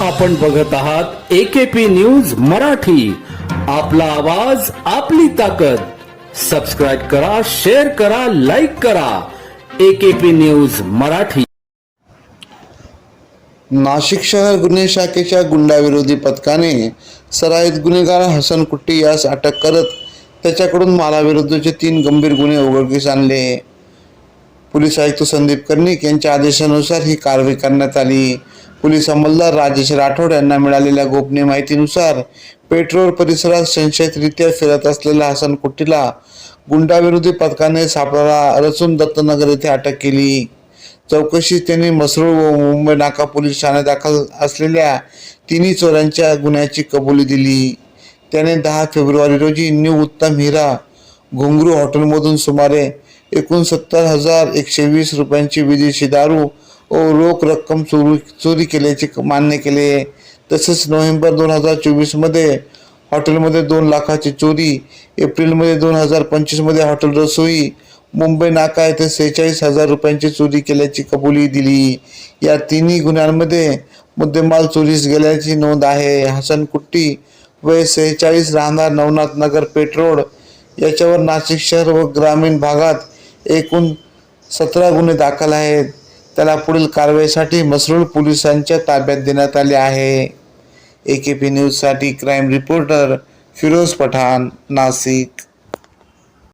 आपण बघत आहात एकेपी न्यूज मराठी. आपला आवाज आपली ताकद. सबस्क्राईब करा शेअर करा लाईक करा. AKP news Marathi. नाशिक शहर गुन्हे शाखेच्या गुंडाविरोधी पथकाने सराईत गुन्हेगार हसन कुट्टी यास अटक करत त्याच्याकडून मालाविरुद्धचे तीन गंभीर गुन्हे उघडकीस आणले. पोलीस आयुक्त संदीप कर्णिक यांच्या आदेशानुसार ही कारवाई करण्यात आली. पोलीस अंमलदार राजेश राठोड यांना मिळालेल्या गोपनीय माहितीनुसार पेट्रोल परिसरात संशयितरित्या फिरत असलेल्या हसन कुट्टीला गुंडाविरोधी पथकाने सापळा रचून दत्तनगर येथे अटक केली. चौकशीत त्यांनी मसरूळ व मुंबई नाका पोलीस ठाण्यात दाखल असलेल्या तिन्ही चोऱ्यांच्या गुन्ह्याची कबुली दिली. त्याने दहा फेब्रुवारी रोजी न्यू उत्तम हिरा घुंगरू हॉटेलमधून सुमारे एकोणसत्तर हजार एकशे वीस रुपयांची विदेशी दारू रोख रक्कम चोरी चोरी केल्याचे मान्य केले. तसेच नोव्हेंबर दोन हजार चोवीसमध्ये हॉटेलमध्ये दोन लाखाची चोरी एप्रिलमध्ये दोन हजार पंचवीसमध्ये हॉटेल रसोई मुंबई नाका येथे सेहेचाळीस हजार रुपयांची चोरी केल्याची कबुली दिली. या तिन्ही गुन्ह्यांमध्ये मुद्देमाल चोरीस गेल्याची नोंद आहे. हसन कुट्टी वय सेहेचाळीस राहणार नवनाथ नगर पेट्रोल याच्यावर नाशिक शहर व ग्रामीण भागात एकूण सतरा गुन्हे दाखल आहेत. त्याला पुढील कारवाईसाठी मसरूळ पोलिसांच्या ताब्यात देण्यात आले आहे. ए के पी न्यूजसाठी क्राईम रिपोर्टर फिरोज पठाण नाशिक.